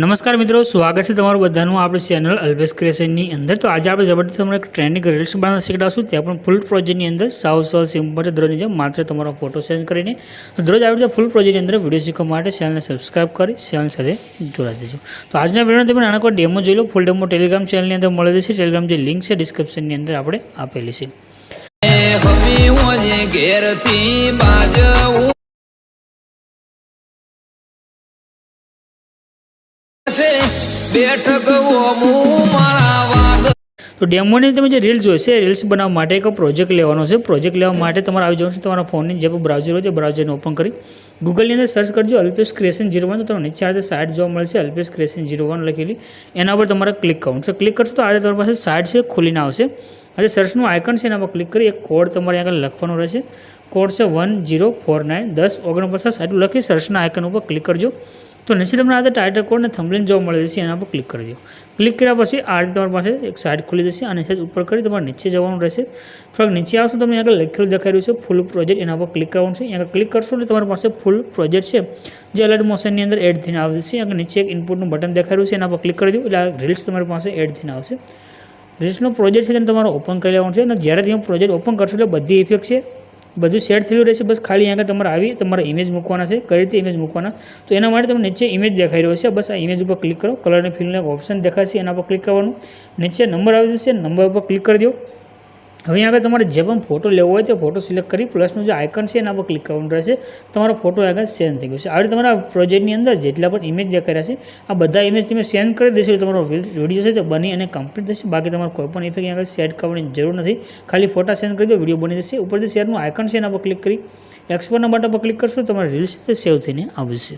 નમસ્કાર મિત્રો, સ્વાગત છે તમારું બધાનું આપણી ચેનલ અલ્બેસ ક્રિએશનની અંદર. તો આજે આપણે જબરદસ્ત તમને એક ટ્રેન્ડિંગ રીલ્સ બનાવતા શીખડાશું. ત્યાં પણ ફૂલ પ્રોજેક્ટની અંદર સાવ સાવ સિમ્પલ દરરોજની જેમ માત્ર તમારો ફોટો સેન્ડ કરીને. તો દરરોજ આવી રીતે ફૂલ પ્રોજેક્ટની અંદર વીડિયો શીખવા માટે ચેનલને સબસ્ક્રાઇબ કરી ચેનલ સાથે જોડાઈ દેજો. તો આજના વીડિયો તમે નાનકો ડેમો જોઈ લો ફૂલ ડેમો ટેલિગ્રામ ચેનલની અંદર મળે છે ટેલિગ્રામ જે લિંક છે ડિસ્ક્રિપ્શનની અંદર આપણે આપેલી છે. તો ડેમોની તમે જે રીલ્સ જોઈશે રીલ્સ બનાવવા માટે એક પ્રોજેક્ટ લેવાનો છે. પ્રોજેક્ટ લેવા માટે તમારે આવી જવાનું છે તમારા ફોનની જે બ્રાઉઝર હોય છે બ્રાઉઝરને ઓપન કરી. ગૂગલની અંદર સર્ચ કરજો અલ્પેશ ક્રિએશન જીરો વન તો તમને નીચે આ સાઇટ જોવા મળશે. અલ્પેશ ક્રિએશન જીરો વન લખેલી. એના પર તમારે ક્લિક કરવાનું છે. ક્લિક કરશો તો આજે તમારી પાસે સાઇટ છે, ખુલીને આવશે. આજે સર્ચનું આઇકન છે, એના પર ક્લિક કરી, એક કોડ તમારે આગળ લખવાનો રહેશે. કોડ છે વન જીરો ફોર નાઇન દસ ઓગણપચાસ. સાઈડ લખી સર્ચના આઇકન ઉપર ક્લિક કરજો. તો નીચે તમને આ ટાઇટલ કોડ અને થંબલેન જોવા મળે છે એના પર ક્લિક કરી દો. ક્લિક કર્યા પછી આ રીતે તમારી પાસે એક સાઇટ ખુલી જશે અને સાઇડ ઉપર કરી તમારે નીચે જવાનું રહેશે. થોડાક નીચે આવશો તમને આગળ લખેલું દેખાઈ રહ્યું છે ફૂલ પ્રોજેક્ટ એના પર ક્લિક કરવાનું છે. અહીંયા ક્લિક કરશો એટલે તમારી પાસે ફૂલ પ્રોજેક્ટ છે, જે અલર્ટ મોશનની અંદર એડ થઈને આવશે. આગળ નીચે એક ઇનપુટનું બટન દેખાઈ રહ્યું છે, એના પર ક્લિક કરી દો. એટલે આ રીલ્સ તમારી પાસે એડ થઈને આવશે. રીલ્સનો પ્રોજેક્ટ છે તેને તમારે ઓપન કરી લેવાનું છે અને જ્યારે તમે પ્રોજેક્ટ ઓપન કરશો એટલે બધી ઇફેક્ટ છે. બધું સેટ થયેલું રહેશે, બસ ખાલી અહીંયા તમારે આવી, તમારા ઇમેજ મૂકવાના છે, કઈ રીતે ઇમેજ મૂકવાના, તો એના માટે તમને નીચે ઇમેજ દેખાઈ રહ્યો છે, બસ આ ઇમેજ ઉપર ક્લિક કરો કલરની અને ઓપ્શન દેખાશે, એના પર ક્લિક કરવાનું, નીચે નંબર આવી જશે નંબર ઉપર ક્લિક કરી દો. હવે આગળ તમારે જે પણ ફોટો લેવો હોય તે ફોટો સિલેક્ટ કરી પ્લસનું જે આઇકન છે એના પર ક્લિક કરવાનું રહેશે. તમારો ફોટો આગળ સેન્ડ થઈ ગયો છે. આવી તમારા પ્રોજેક્ટની અંદર જેટલા પણ ઇમેજ દેખાઈ છે, આ બધા ઇમેજ તમે સેન્ડ કરી દેશો તમારો વીડિયો છે તે બની અને કમ્પ્લીટ થશે. બાકી તમારે કોઈ પણ ઇફેક્ટ આગળ સેટ કરવાની જરૂર નથી. ખાલી ફોટા સેન્ડ કરી દો વીડિયો બની જશે. ઉપરથી શેરનું આઇકન છે એના પર ક્લિક કરી. એક્સપોર્ટના બટન પર ક્લિક કરશો તમારે રીલ્સ સેવ થઈને આવશે.